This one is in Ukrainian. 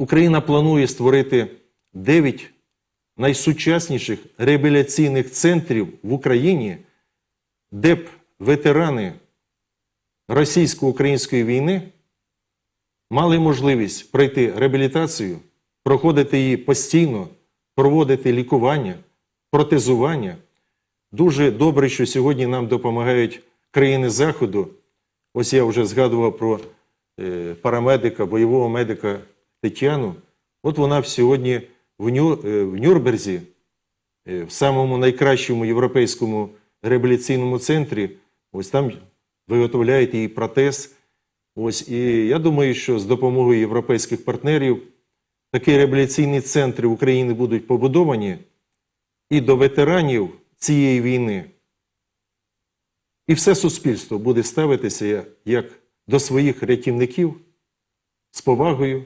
Україна планує створити 9 найсучасніших реабілітаційних центрів в Україні, де б ветерани російсько-української війни мали можливість пройти реабілітацію, проходити її постійно, проводити лікування, протезування. Дуже добре, що сьогодні нам допомагають країни Заходу. Ось я вже згадував про е, парамедика, бойового медика Тетяну. От вона сьогодні в, е, в Нюрнберзі, е, в самому найкращому європейському реабілітаційному центрі, ось там виготовляють її протез. Ось, і я думаю, що з допомогою європейських партнерів такі реабілітаційні центри в Україні будуть побудовані і до ветеранів цієї війни. І все суспільство буде ставитися як до своїх рятівників з повагою